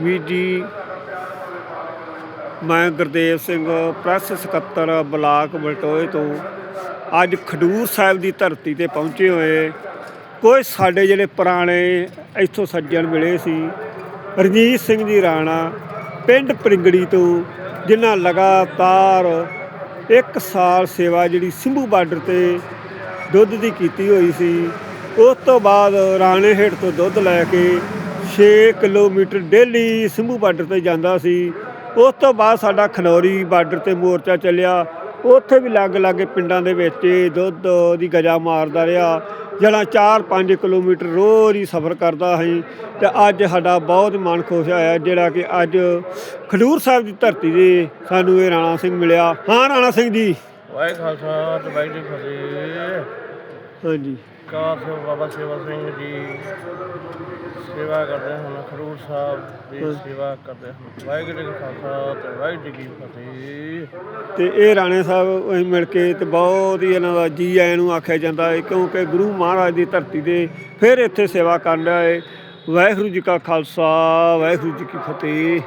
ਵੀ ਜੀ, ਮੈਂ ਗੁਰਦੇਵ ਸਿੰਘ, ਪ੍ਰੈਸ ਸਕੱਤਰ ਬਲਾਕ ਬਲਟੋਏ ਤੋਂ ਅੱਜ ਖਡੂਰ ਸਾਹਿਬ ਦੀ ਧਰਤੀ ਤੇ ਪਹੁੰਚੇ ਹੋਏ ਕੋਈ ਸਾਡੇ ਜਿਹੜੇ ਪੁਰਾਣੇ ਇੱਥੋਂ ਸੱਜਣ ਮਿਲੇ ਸੀ, ਰਣਜੀਤ ਸਿੰਘ ਜੀ ਰਾਣਾ, ਪਿੰਡ ਪ੍ਰਿੰਗੜੀ ਤੋਂ, ਜਿਨ੍ਹਾਂ ਲਗਾਤਾਰ ਇੱਕ ਸਾਲ ਸੇਵਾ ਜਿਹੜੀ ਸਿੰਭੂ ਬਾਰਡਰ ਤੇ ਦੁੱਧ ਦੀ ਕੀਤੀ ਹੋਈ ਸੀ। ਉਸ ਤੋਂ ਬਾਅਦ ਰਾਣੇ ਹੇਠ ਤੋਂ ਦੁੱਧ ਲੈ ਕੇ 6 ਕਿਲੋਮੀਟਰ ਡੇਲੀ ਸਿੰਭੂ ਬਾਰਡਰ ਤੇ ਜਾਂਦਾ ਸੀ। ਉਸ ਤੋਂ ਬਾਅਦ ਸਾਡਾ ਖਨੌਰੀ ਬਾਰਡਰ ਤੇ ਮੋਰਚਾ ਚੱਲਿਆ। ਉੱਥੇ ਵੀ ਲੱਗ ਲਾਗੇ ਪਿੰਡਾਂ ਦੇ ਵਿੱਚ ਦੁੱਧ ਦੀ ਗਜਾ ਮਾਰਦਾ ਰਿਹਾ। ਜਿਹੜਾ 4-5 ਕਿਲੋਮੀਟਰ ਰੋਜ਼ ਹੀ ਸਫ਼ਰ ਕਰਦਾ ਸੀ ਤੇ ਅੱਜ ਸਾਡਾ ਬਹੁਤ ਮਨ ਖੁਸ਼ ਹੋਇਆ, ਜਿਹੜਾ ਕਿ ਅੱਜ ਖਡੂਰ ਸਾਹਿਬ ਦੀ ਧਰਤੀ ਤੇ ਸਾਨੂੰ ਇਹ ਰਾਣਾ ਸਿੰਘ ਮਿਲਿਆ। ਹਾਂ, ਰਾਣਾ ਸਿੰਘ ਜੀ। ਵਾਹਿਗੁਰੂ ਖਾਲਸਾ ਵਾਹਿਗੁਰੂ ਫਤਿਹ। ਹਾਂਜੀ। ਕਾਰ ਸਿੰਘ ਬਾਬਾ ਸੇਵਾ ਸਿੰਘ ਜੀ ਸੇਵਾ ਕਰਦੇ ਹਨ ਖਡੂਰ ਸਾਹਿਬ ਦੀ ਸੇਵਾ ਕਰਦੇ ਹਨ। ਵਾਹਿਗੁਰੂ ਜੀ ਕਾ ਖਾਲਸਾ ਤੇ ਵਾਹਿਗੁਰੂ ਜੀ ਕੀ ਫਤਿਹ। ਤੇ ਇਹ ਰਾਣੇ ਸਾਹਿਬ ਅਸੀਂ ਮਿਲ ਕੇ ਤੇ ਬਹੁਤ ਹੀ ਇਹਨਾਂ ਦਾ ਜੀ ਆਇਆਂ ਨੂੰ ਆਖਿਆ ਜਾਂਦਾ ਹੈ ਕਿਉਂਕਿ ਗੁਰੂ ਮਹਾਰਾਜ ਦੀ ਧਰਤੀ ਦੇ ਫਿਰ ਇੱਥੇ ਸੇਵਾ ਕਰਨ ਰਿਹਾ ਹੈ ਵਾਹਿਗੁਰੂ ਜੀ ਕਾ ਖਾਲਸਾ ਵਾਹਿਗੁਰੂ ਜੀ ਕੀ ਫਤਿਹ।